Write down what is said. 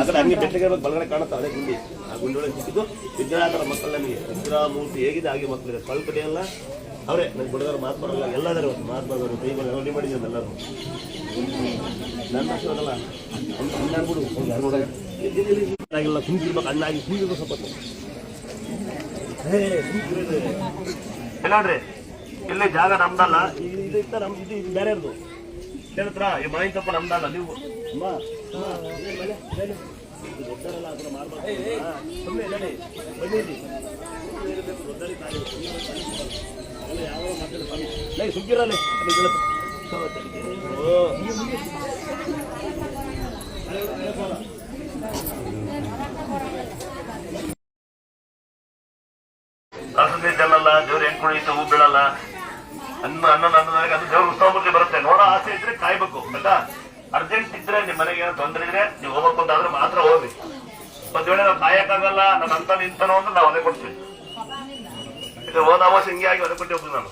ಕಡೆ ಹಂಗೆ ಬೆಟ್ಟಗೆ ಬಲಗಡೆ ಕಾಣುತ್ತೆ ಅದೇ ಗುಂಡಿ. ಆ ಗುಂಡಿ ಒಳಗೆ ಸಿಕ್ಕಿದ್ದು ವಿದ್ಯಾಧರ ಮಕ್ಕಳು ನನಗೆ ವಿಗ್ರಹ ಮೂರ್ತಿ ಹೇಗಿದೆ ಹಾಗೆ ಮಕ್ಕಳಿದೆ ಕಳ್ಕಡೆ ಎಲ್ಲ ಅವರೇ ನನಗೆ ಬಡಗರು ಮಾತಾಡೋಲ್ಲ ಮಾತು ಇವತ್ತು ಮಾತಾಡೋರು ಕೈಗಳು ರೆಡಿ ಮಾಡಿದ್ರು ಎಲ್ಲರೂ ನನ್ನ ಅಷ್ಟಲ್ಲ ಅದಲ್ಲ ಯಾರು ನೋಡಲ್ಲ ಆಗಿಲ್ಲ ಕುಂತಿರ್ಬೇಕು ಅಣ್ಣಾಗಿ ಕುಂತಿರ್ಬೇಕು ಸ್ವಲ್ಪ. ಹೇ ನೋಡ್ರಿ ಇಲ್ಲಿ ಜಾಗ ನಮ್ದಲ್ಲ. ಇದು ಇದು ಇತ್ತ ನಮ್ದು ಇದು ಬೇರೆಯವ್ರದ್ದು ಹೇಳಿದ್ರ ಈ ಮಾವಿನ ತಪ್ಪ ನಮ್ದಲ್ಲ ನೀವು. ಅಮ್ಮ, ಸುಗ್ಗಿರಲ್ಲೇ. ಅಸಲಿ ಚೆಲ್ಲಲ್ಲ ದೇವ್ರು ಹೆಂಗ್ ಕುಣಿಯುತ್ತೆ, ಹೂ ಬೀಳಲ್ಲ ಅನ್ನ ಅನ್ನ ಅನ್ನದಾಗ ಅದು ದೇವ್ರ ಉತ್ಸವ ಬರುತ್ತೆ ನೋಡೋ ಆಸೆ ಇದ್ರೆ ಕಾಯ್ಬೇಕು, ಆಯ್ತಾ ಅರ್ಜೆಂಟ್ ಇದ್ರೆ ನಿಮ್ ಮನೆಗೆ ಏನೋ ತೊಂದರೆ ಇದ್ರೆ ನೀವು ಹೋಗಬೇಕು ಅಂತಾದ್ರೆ ಮಾತ್ರ ಹೋಗ್ರಿ. ಒಂದ್ ವೇಳೆ ನಾವು ಕಾಯಕ್ಕಾಗಲ್ಲ ನನ್ನ ಅಂತ ನಿಂತನೋ ಅಂದ್ರೆ ನಾವು ಅದೇ ಕೊಡ್ತೀವಿ. ಇದು ಹೋದ ಹಿಂಗೆ ಆಗಿ ಅದೇ ಕೊಟ್ಟಿ ಹೋಗ್ತೀವಿ ನಾನು